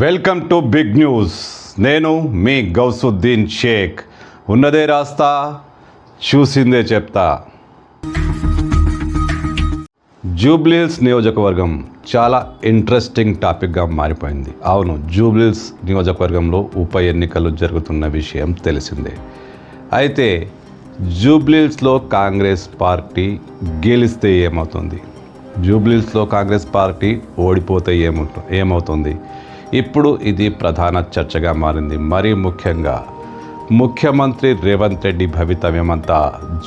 Welcome to big news. నేను మీ గౌసుద్దీన్ షేక్. ఉన్నదే రాస్తా చూసిందే చెప్తా. జూబ్లీల్స్ నియోజకవర్గం చాలా ఇంట్రెస్టింగ్ టాపిక్గా మారిపోయింది. అవును జూబ్లీల్స్ నియోజకవర్గంలో ఉప ఎన్నికలు జరుగుతున్న విషయం తెలిసిందే. అయితే జూబ్లీల్స్లో కాంగ్రెస్ పార్టీ గెలిస్తే ఏమవుతుంది? జూబ్లీల్స్లో కాంగ్రెస్ పార్టీ ఓడిపోతే ఏమవుతుంది ఏమవుతుంది? ఇప్పుడు ఇది ప్రధాన చర్చగా మారింది. మరీ ముఖ్యంగా ముఖ్యమంత్రి రేవంత్ రెడ్డి భవితవ్యమంతా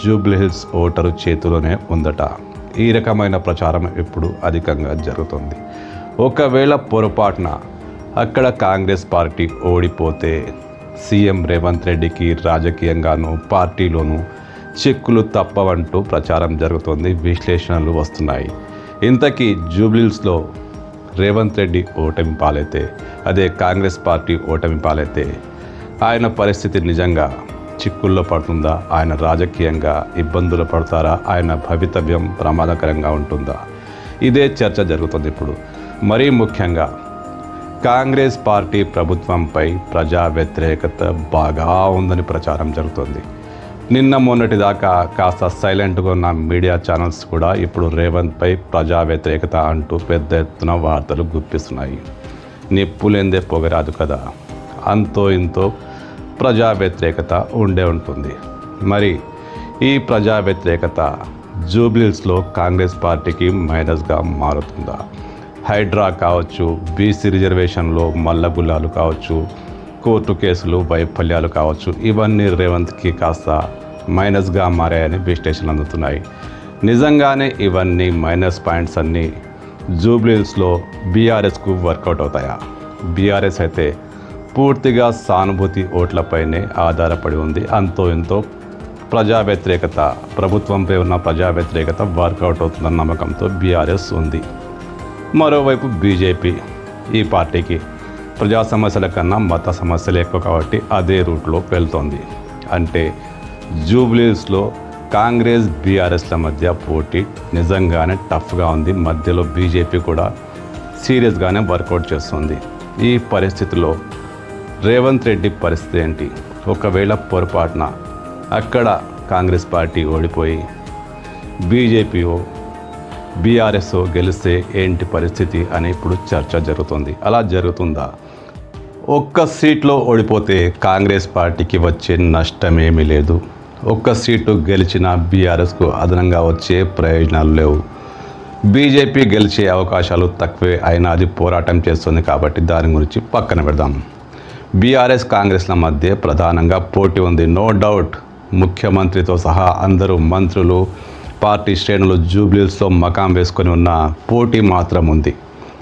జూబ్లీహిల్స్ ఓటరు చేతిలోనే ఉందట. ఈ రకమైన ప్రచారం ఇప్పుడు అధికంగా జరుగుతుంది. ఒకవేళ పొరపాటున అక్కడ కాంగ్రెస్ పార్టీ ఓడిపోతే సీఎం రేవంత్ రెడ్డికి రాజకీయంగాను పార్టీలోనూ చిక్కులు తప్పవంటూ ప్రచారం జరుగుతుంది. విశ్లేషణలు వస్తున్నాయి. ఇంతకీ జూబ్లీల్స్లో రేవంత్ రెడ్డి ఓటమి పాలైతే అదే కాంగ్రెస్ పార్టీ ఓటమి పాలైతే ఆయన పరిస్థితి నిజంగా చిక్కుల్లో పడుతుందా? ఆయన రాజకీయంగా ఇబ్బందులు పడతారా? ఆయన భవితవ్యం ప్రమాదకరంగా ఉంటుందా? ఇదే చర్చ జరుగుతుంది ఇప్పుడు. మరీ ముఖ్యంగా కాంగ్రెస్ పార్టీ ప్రభుత్వంపై ప్రజా వ్యతిరేకత బాగా ఉందని ప్రచారం జరుగుతుంది. నిన్న మొన్నటి దాకా కాస్త సైలెంట్గా ఉన్న మీడియా ఛానల్స్ కూడా ఇప్పుడు రేవంత్పై ప్రజా వ్యతిరేకత అంటూ పెద్ద ఎత్తున వార్తలు గుప్పిస్తున్నాయి. నిప్పులేందే పొగరాదు కదా. అంతో ఇంతో ప్రజా వ్యతిరేకత ఉండే ఉంటుంది. మరి ఈ ప్రజా వ్యతిరేకత జూబ్లీస్లో కాంగ్రెస్ పార్టీకి మైనస్గా మారుతుందా? హైడ్రా కావచ్చు బీసీ రిజర్వేషన్లో మల్లగుల్లాలు కావచ్చు కోర్టు కేసులు వైఫల్యాలు కావచ్చు ఇవన్నీ రేవంత్కి కాస్త మైనస్గా మారాయని విశ్లేషణలు అందుతున్నాయి. నిజంగానే ఇవన్నీ మైనస్ పాయింట్స్ అన్నీ జూబ్లీస్లో బీఆర్ఎస్కు వర్కౌట్ అవుతాయా? బీఆర్ఎస్ అయితే పూర్తిగా సానుభూతి ఓట్లపైనే ఆధారపడి ఉంది. అంతో ఎంతో ప్రజా వ్యతిరేకత ప్రభుత్వంపై ఉన్న ప్రజా వ్యతిరేకత వర్కౌట్ అవుతుందన్న నమ్మకంతో బీఆర్ఎస్ ఉంది. మరోవైపు బీజేపీ ఈ పార్టీకి ప్రజా సమస్యల కన్నా మత సమస్యలు ఎక్కువ కాబట్టి అదే రూట్లో వెళ్తోంది. అంటే జూబ్లీస్లో కాంగ్రెస్ బీఆర్ఎస్ల మధ్య పోటీ నిజంగానే టఫ్గా ఉంది. మధ్యలో బీజేపీ కూడా సీరియస్గానే వర్కౌట్ చేస్తుంది. ఈ పరిస్థితిలో రేవంత్ రెడ్డి పరిస్థితి ఏంటి? ఒకవేళ పొరపాటున అక్కడ కాంగ్రెస్ పార్టీ ఓడిపోయి బీజేపీఓ బీఆర్ఎస్ గెలిస్తే ఏంటి పరిస్థితి అని ఇప్పుడు చర్చ జరుగుతుంది. అలా జరుగుతుందా? ఒక్క సీట్లో ఓడిపోతే కాంగ్రెస్ పార్టీకి వచ్చే నష్టమేమీ లేదు. ఒక్క సీటు గెలిచిన బీఆర్ఎస్కు అదనంగా వచ్చే ప్రయోజనాలు లేవు. బీజేపీ గెలిచే అవకాశాలు తక్కువే అయినా అది పోరాటం చేస్తుంది కాబట్టి దాని గురించి పక్కన పెడదాం. బీఆర్ఎస్ కాంగ్రెస్ల మధ్య ప్రధానంగా పోటీ ఉంది. నో డౌట్ ముఖ్యమంత్రితో సహా అందరూ మంత్రులు పార్టీ శ్రేణులు జూబ్లీస్లో మకాం వేసుకొని ఉన్న పోటీ మాత్రం ఉంది.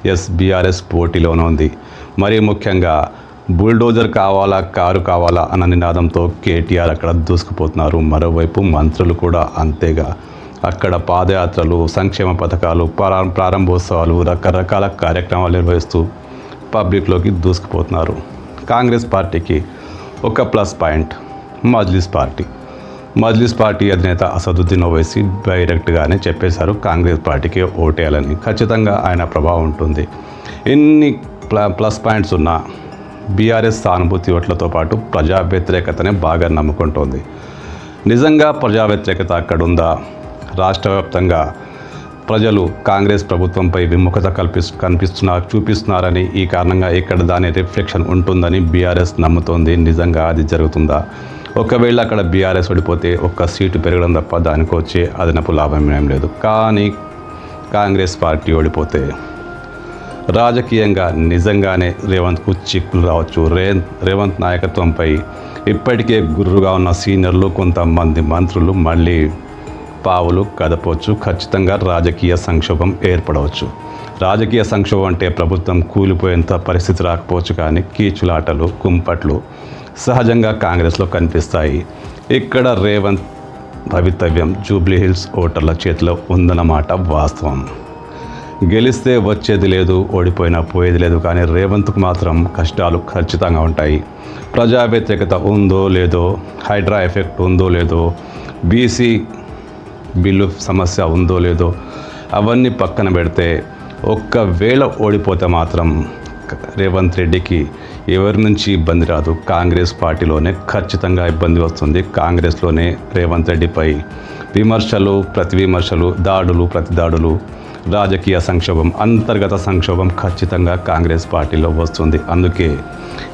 ఎస్ బీఆర్ఎస్ పోటీలోనే ఉంది. మరీ ముఖ్యంగా బుల్డోజర్ కావాలా కారు కావాలా అన్న నినాదంతో కేటీఆర్ అక్కడ దూసుకుపోతున్నారు. మరోవైపు మంత్రులు కూడా అంతేగా. అక్కడ పాదయాత్రలు సంక్షేమ పథకాలు ప్రారం ప్రారంభోత్సవాలు రకరకాల కార్యక్రమాలు నిర్వహిస్తూ పబ్లిక్లోకి దూసుకుపోతున్నారు. కాంగ్రెస్ పార్టీకి ఒక plus point. Majlis party. Majlis party అధినేత అసదుద్దీన్ ఓవైసీ డైరెక్ట్గానే చెప్పేశారు. కాంగ్రెస్ పార్టీకి ఓటేయాలని ఖచ్చితంగా ఆయన ప్రభావం ఉంటుంది. ఎన్ని ప్లస్ పాయింట్స్ ఉన్నా బీఆర్ఎస్ సానుభూతి ఓట్లతో పాటు ప్రజా వ్యతిరేకతనే బాగా నమ్ముకుంటోంది. నిజంగా ప్రజా వ్యతిరేకత అక్కడుందా? రాష్ట్ర వ్యాప్తంగా ప్రజలు కాంగ్రెస్ ప్రభుత్వంపై విముఖత కల్పిస్ కనిపిస్తున్నారు చూపిస్తున్నారని ఈ కారణంగా ఇక్కడ దాని రిఫ్లెక్షన్ ఉంటుందని బీఆర్ఎస్ నమ్ముతోంది. నిజంగా అది జరుగుతుందా? ఒకవేళ అక్కడ బీఆర్ఎస్ ఓడిపోతే ఒక్క సీటు పెరగడం తప్ప దానికి వచ్చే అదనపు లాభం ఏం లేదు. కానీ కాంగ్రెస్ పార్టీ ఓడిపోతే రాజకీయంగా నిజంగానే రేవంత్కు చిక్కులు రావచ్చు. రే రేవంత్ నాయకత్వంపై ఇప్పటికే గుర్రుగా ఉన్న సీనియర్లు కొంతమంది మంత్రులు మళ్ళీ పావులు కదపవచ్చు ఖచ్చితంగా రాజకీయ సంక్షోభం ఏర్పడవచ్చు. రాజకీయ సంక్షోభం అంటే ప్రభుత్వం కూలిపోయేంత పరిస్థితి రాకపోవచ్చు కానీ కీచులాటలు కుంపట్లు సహజంగా కాంగ్రెస్లో కనిపిస్తాయి. ఇక్కడ రేవంత్ భవితవ్యం జూబ్లీహిల్స్ ఓటర్ల చేతిలో ఉందన్నమాట వాస్తవం. గెలిస్తే వచ్చేది లేదు ఓడిపోయినా పోయేది లేదు కానీ రేవంత్కు మాత్రం కష్టాలు ఖచ్చితంగా ఉంటాయి. ప్రజా వ్యతిరేకత ఉందో లేదో హైడ్రా ఎఫెక్ట్ ఉందో లేదో బీసీ బిల్లు సమస్య ఉందో లేదో అవన్నీ పక్కన పెడితే ఒక్కవేళ ఓడిపోతే మాత్రం రేవంత్ రెడ్డికి ఎవరి నుంచి ఇబ్బంది రాదు. కాంగ్రెస్ పార్టీలోనే ఖచ్చితంగా ఇబ్బంది వస్తుంది. కాంగ్రెస్లోనే రేవంత్ రెడ్డిపై విమర్శలు ప్రతి విమర్శలు దాడులు ప్రతి దాడులు రాజకీయ సంక్షోభం అంతర్గత సంక్షోభం ఖచ్చితంగా కాంగ్రెస్ పార్టీలో వస్తుంది. అందుకే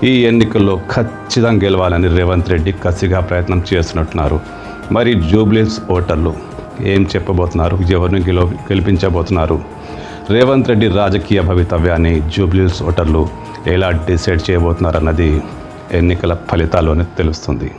ఈ ఎన్నికల్లో ఖచ్చితంగా గెలవాలని రేవంత్ రెడ్డి కసిగా ప్రయత్నం చేస్తున్నట్టున్నారు. మరి జూబ్లీస్ ఓటర్లు ఏం చెప్పబోతున్నారు? ఎవరిని గెల గెలిపించబోతున్నారు? రేవంత్ రెడ్డి రాజకీయ భవితవ్యాన్ని జూబ్లీస్ ఓటర్లు ఎలా డిసైడ్ చేయబోతున్నారన్నది ఎన్నికల ఫలితాల్లోనే తెలుస్తుంది.